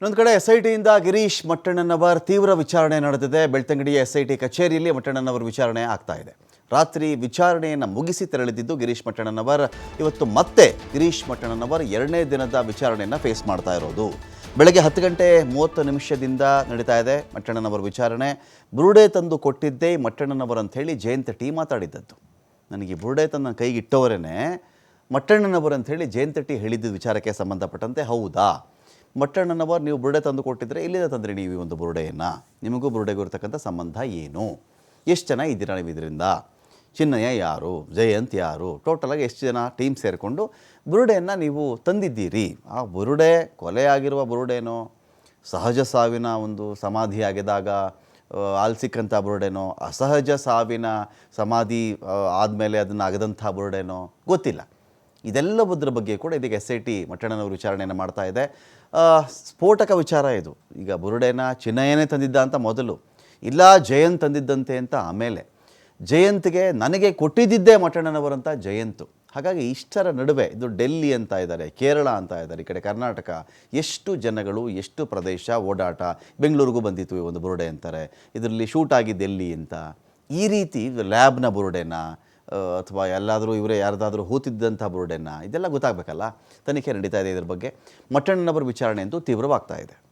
ಇನ್ನೊಂದು ಕಡೆ S I ಟಿಯಿಂದ ಗಿರೀಶ್ ಮಟ್ಟಣ್ಣನವರ್ ತೀವ್ರ ವಿಚಾರಣೆ ನಡೆದಿದೆ. ಬೆಳ್ತಂಗಡಿಯ ಎಸ್ ಐ ಟಿ ಕಚೇರಿಯಲ್ಲಿ ಮಟ್ಟಣ್ಣನವರ್ ವಿಚಾರಣೆ ಆಗ್ತಾ ಇದೆ. ರಾತ್ರಿ ವಿಚಾರಣೆಯನ್ನು ಮುಗಿಸಿ ತೆರಳಿದ್ದು ಗಿರೀಶ್ ಮಟ್ಟಣ್ಣನವರ್. ಇವತ್ತು ಮತ್ತೆ ಗಿರೀಶ್ ಮಟ್ಟಣ್ಣನವರ್ ಎರಡನೇ ದಿನದ ವಿಚಾರಣೆಯನ್ನು ಫೇಸ್ ಮಾಡ್ತಾ ಇರೋದು. ಬೆಳಗ್ಗೆ ಹತ್ತು ಗಂಟೆ ಮೂವತ್ತು ನಿಮಿಷದಿಂದ ನಡೀತಾ ಇದೆ ಮಟ್ಟಣ್ಣನವರ ವಿಚಾರಣೆ. ಬುರುಡೆ ತಂದು ಕೊಟ್ಟಿದ್ದೇ ಮಟ್ಟಣ್ಣನವರ್ ಅಂತ ಹೇಳಿ ಜಯಂತ ಟಿ ಮಾತಾಡಿದ್ದದ್ದು. ನನಗೆ ಬುರುಡೆ ತನ್ನ ಕೈಗಿಟ್ಟವರೇ ಮಟ್ಟಣ್ಣನವರ್ ಅಂಥೇಳಿ ಮಟ್ಟಣ್ಣನವರು ಅಂತ ಹೇಳಿ ಜಯಂತಟ್ಟಿ ಹೇಳಿದ್ದ ವಿಚಾರಕ್ಕೆ ಸಂಬಂಧಪಟ್ಟಂತೆ ಹೌದಾ? ಮಟ್ಟಣ್ಣನವರು ನೀವು ಬುರುಡೆ ತಂದು ಕೊಟ್ಟಿದ್ರೆ ಇಲ್ಲಿಂದ ತಂದ್ರಿ ನೀವು ಈ ಒಂದು ಬುರುಡೆಯನ್ನು. ನಿಮಗೂ ಬುರುಡೆಗೂ ಇರತಕ್ಕಂಥ ಸಂಬಂಧ ಏನು? ಎಷ್ಟು ಜನ ಇದ್ದೀರಾ ನೀವು ಇದರಿಂದ? ಚಿನ್ನಯ್ಯ ಯಾರು? ಜಯಂತ್ ಯಾರು? ಟೋಟಲಾಗಿ ಎಷ್ಟು ಜನ ಟೀಮ್ ಸೇರಿಕೊಂಡು ಬುರುಡೆಯನ್ನು ನೀವು ತಂದಿದ್ದೀರಿ? ಆ ಬುರುಡೆ ಕೊಲೆಯಾಗಿರುವ ಬುರುಡೆನೋ, ಸಹಜ ಸಾವಿನ ಒಂದು ಸಮಾಧಿ ಆಗಿದಾಗ ಆಲ್ಸಿಕ್ಕಂಥ ಬುರುಡೆನೋ, ಅಸಹಜ ಸಾವಿನ ಸಮಾಧಿ ಆದಮೇಲೆ ಅದನ್ನು ಆಗದಂಥ ಬುರುಡೆನೋ ಗೊತ್ತಿಲ್ಲ. ಇದೆಲ್ಲವುದ್ರ ಬಗ್ಗೆ ಕೂಡ ಇದೀಗ ಎಸ್ ಐ ಟಿ ಮಟ್ಟಣ್ಣನವರು ವಿಚಾರಣೆಯನ್ನು ಮಾಡ್ತಾ ಇದೆ. ಸ್ಫೋಟಕ ವಿಚಾರ ಇದು. ಈಗ ಬುರುಡೆನ ಚಿನ್ನಯ್ಯನೇ ತಂದಿದ್ದ ಅಂತ ಮೊದಲು. ಇಲ್ಲ, ಜಯಂತ್ ತಂದಿದ್ದಂತೆ ಅಂತ ಆಮೇಲೆ. ಜಯಂತ್ಗೆ ನನಗೆ ಕೊಟ್ಟಿದ್ದಿದ್ದೇ ಮಟ್ಟಣ್ಣನವರಂತ ಜಯಂತು. ಹಾಗಾಗಿ ಇಷ್ಟರ ನಡುವೆ ಇದು ಡೆಲ್ಲಿ ಅಂತ ಇದ್ದಾರೆ, ಕೇರಳ ಅಂತ ಇದ್ದಾರೆ, ಈ ಕಡೆ ಕರ್ನಾಟಕ. ಎಷ್ಟು ಜನಗಳು, ಎಷ್ಟು ಪ್ರದೇಶ ಓಡಾಟ, ಬೆಂಗಳೂರಿಗೂ ಬಂದಿತ್ತು ಈ ಒಂದು ಬುರುಡೆ ಅಂತಾರೆ. ಇದರಲ್ಲಿ ಶೂಟ್ ಆಗಿದ್ದೆಲ್ಲಿ ಅಂತ. ಈ ರೀತಿ ಲ್ಯಾಬ್ನ ಬುರುಡೆನ ಅಥವಾ ಎಲ್ಲಾದರೂ ಇವರೇ ಯಾರದಾದರೂ ಹೂತಿದ್ದಂಥ ಬುರುಡೆನ ಇದೆಲ್ಲ ಗೊತ್ತಾಗಬೇಕಲ್ಲ? ತನಿಖೆ ನಡೀತಾ ಇದೆ ಇದ್ರ ಬಗ್ಗೆ. ಮಟ್ಟಣ್ಣನವರ ವಿಚಾರಣೆ ಅಂತೂ ತೀವ್ರವಾಗ್ತಾ ಇದೆ.